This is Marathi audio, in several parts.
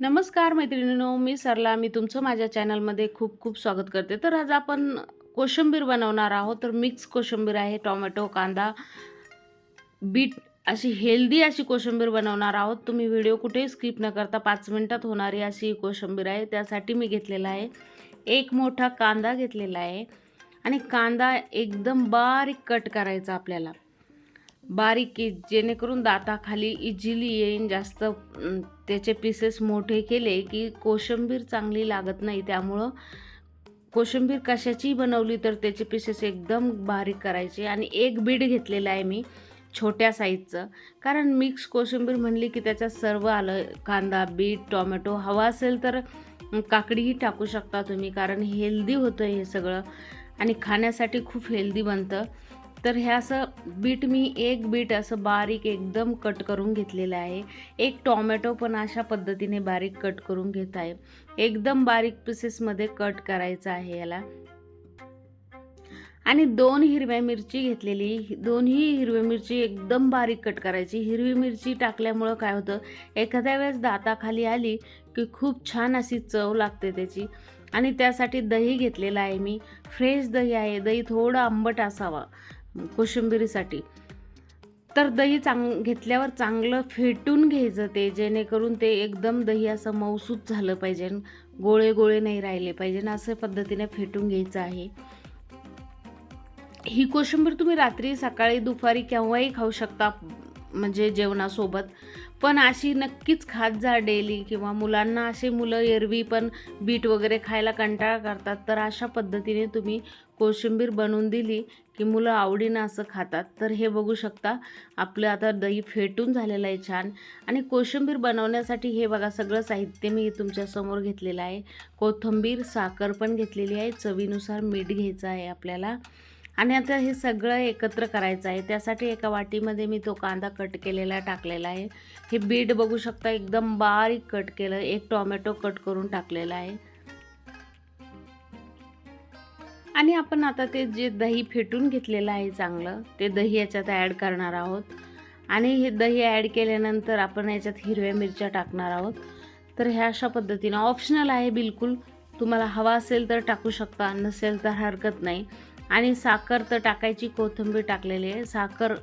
नमस्कार मैत्रिणींनो मी सरला. मी तुमचं माझ्या चॅनलमध्ये खूप खूप स्वागत करते. तर आज आपण कोशिंबीर बनवणार आहोत. तर मिक्स कोशंबीर आहे टोमॅटो कांदा बीट अशी हेल्दी अशी कोशिंबीर बनवणार आहोत. तुम्ही व्हिडिओ कुठेही स्किप न करता पाच मिनटात होणारी अशी कोशंबीर कोशिंबीर आहे. त्यासाठी मी घेतलेला आहे एक मोठा कांदा घेतलेला आहे. आणि कांदा एकदम बारीक कट करायचा आपल्याला. बारीक की जेणेकरून दाताखाली इझिली येईन. जास्त त्याचे पीसेस मोठे केले की कोशिंबीर चांगली लागत नाही. त्यामुळं कोशिंबीर कशाची बनवली तर त्याचे पीसेस एकदम बारीक करायचे. आणि एक बीट घेतलेलं आहे मी छोट्या साईजचं कारण मिक्स कोशिंबीर म्हणली की त्याच्यात सर्व आलं. कांदा बीट टोमॅटो हवा असेल तर काकडीही टाकू शकता तुम्ही. कारण हेल्दी होतं हे सगळं. आणि खाण्यासाठी खूप हेल्दी बनतं. तर हे असं बीट मी एक बीट असं बारीक एकदम कट करून घेतलेलं आहे. एक टॉमॅटो पण अशा पद्धतीने बारीक कट करून घेत आहे. एकदम बारीक पीसेसमध्ये कट करायचं आहे याला. आणि दोन हिरव्या मिरची घेतलेली. दोन्ही हिरव्या मिरची एकदम बारीक कट करायची. हिरवी मिरची टाकल्यामुळं काय होतं? एखाद्या वेळेस दाताखाली आली की खूप छान अशी चव लागते त्याची. आणि त्यासाठी दही घेतलेलं आहे मी. फ्रेश दही आहे. दही थोडं आंबट असावा. कोशिंबिरीसाठी. तर दही चांग घेतल्यावर चांगलं फेटून घ्यायचं ते जेणेकरून ते एकदम दही असं मौसूत झालं पाहिजे गोळे गोळे नाही राहिले पाहिजे ना असं पद्धतीने फेटून घ्यायचं आहे. ही कोशिंबीर तुम्ही रात्री सकाळी दुपारी केव्हाही खाऊ शकता. म्हणजे जेवणासोबत. पण अशी नक्कीच खात जा डेली किंवा मुलांना असे मुलं एरवी पण बीट वगैरे खायला कंटाळा करतात तर अशा पद्धतीने तुम्ही कोशिंबीर बनवून दिली की मुलं आवडीनं असं खातात. तर हे बघू शकता आपलं आता दही फेटून झालेलं आहे छान. आणि कोशिंबीर बनवण्यासाठी हे बघा सगळं साहित्य मी तुमच्यासमोर घेतलेलं आहे. कोथिंबीर साखर पण घेतलेली आहे. चवीनुसार मीठ घ्यायचं आहे आपल्याला. आणि आता हे सगळं एकत्र करायचं आहे. त्यासाठी एका वाटीमध्ये मी तो कांदा कट केलेला टाकलेला आहे. हे बीट बघू शकता एकदम बारीक कट केलं एक टोमॅटो कट करून टाकलेला आहे. आणि आपण आता ते जे दही फेटून घेतलेलं आहे चांगलं ते दही याच्यात ॲड करणार आहोत. आणि हे दही ॲड केल्यानंतर आपण याच्यात हिरव्या मिरच्या टाकणार आहोत. तर ह्या अशा पद्धतीनं ऑप्शनल आहे बिलकुल. तुम्हाला हवा असेल तर टाकू शकता नसेल तर हरकत नाही. आणि साखर तर टाकायची कोथिंबीर टाकलेली आहे. साखर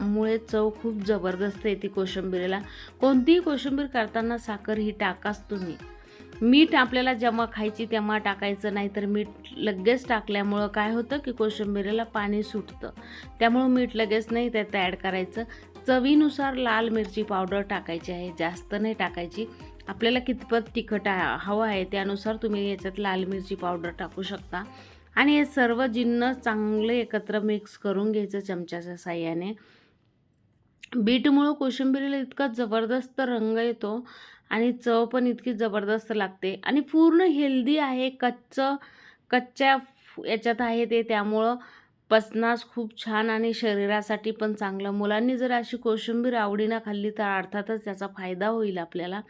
मुळे चव खूप जबरदस्त येते कोशिंबीरीला. कोणतीही कोशिंबीर करताना साखर ही टाकाच तुम्ही. मीठ आपल्याला जेव्हा खायची तेव्हा टाकायचं नाही तर मीठ लगेच टाकल्यामुळं काय होतं की कोशिंबीरीला पाणी सुटतं. त्यामुळं मीठ लगेच नाही त्यात ॲड करायचं. चवीनुसार लाल मिरची पावडर टाकायची आहे जास्त नाही टाकायची. आपल्याला कितपत तिखट हवं आहे त्यानुसार तुम्ही याच्यात लाल मिरची पावडर टाकू शकता. आणि हे सर्व जिन्नस चांगले एकत्र मिक्स करून घ्यायचं चमच्याच्या साह्याने. बीटमुळं कोशिंबिरीला इतका जबरदस्त रंग येतो आणि चव पण इतकी जबरदस्त लागते. आणि पूर्ण हेल्दी आहे कच्चं कच्च्या याच्यात आहे ते. त्यामुळं पचनास खूप छान आणि शरीरासाठी पण चांगलं. मुलांनी जर अशी कोशिंबीर आवडीनं खाल्ली तर अर्थातच त्याचा फायदा होईल आपल्याला.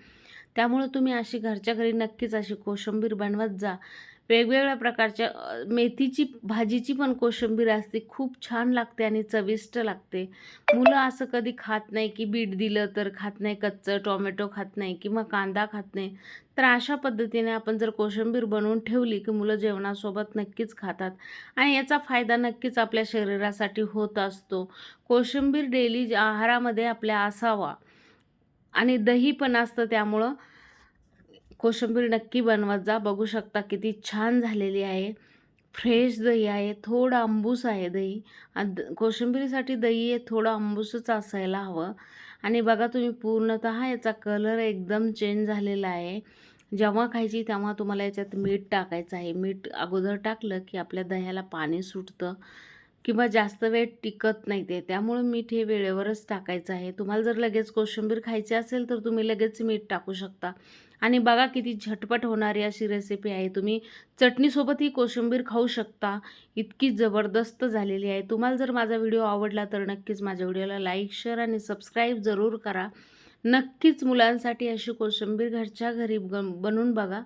त्यामुळं तुम्ही अशी घरच्या घरी नक्कीच अशी कोशिंबीर बनवत जा. वेगवेगळ्या प्रकारच्या मेथीची भाजीची पण कोशिंबीर असते. खूप छान लागते आणि चविष्ट लागते. मुलं असं कधी खात नाही की बीट दिलं तर खात नाही कच्चं टोमॅटो खात नाही किंवा कांदा खात नाही. तर अशा पद्धतीने आपण जर कोशिंबीर बनवून ठेवली की मुलं जेवणासोबत नक्कीच खातात. आणि याचा फायदा नक्कीच आपल्या शरीरासाठी होत असतो. कोशिंबीर डेली आहारामध्ये आपल्या असावा. आणि दही पण असतं त्यामुळं कोशिंबीर नक्की बनवत जा बघू शकता किती छान झालेली आहे. फ्रेश दही आहे थोडं आंबूस आहे दही. आणि द- कोशिंबिरीसाठी दही हे थोडं आंबूसच असायला हवं. आणि बघा तुम्ही पूर्णतः याचा कलर एकदम चेंज झालेला आहे. जेव्हा खायची तेव्हा तुम्हाला याच्यात मीठ टाकायचं आहे. मीठ अगोदर टाकलं की आपल्या दह्याला पाणी सुटतं किंवा जास्त वेळ टिकत नाही ते. त्यामुळं मीठ हे वेळेवरच टाकायचं आहे. तुम्हाला जर लगेच कोशिंबीर खायची असेल तर तुम्ही लगेच मीठ टाकू शकता. आणि बघा किती झटपट होणारी अशी रेसिपी आहे. तुम्ही चटणीसोबत ही कोशिंबीर खाऊ शकता. इतकी जबरदस्त झालेली आहे. तुम्हाला जर माझा व्हिडिओ आवडला तर नक्कीच माझ्या व्हिडिओला लाईक शेअर आणि सबस्क्राईब जरूर करा. नक्कीच मुलांसाठी अशी कोशिंबीर घरच्या घरी बनवून बघा.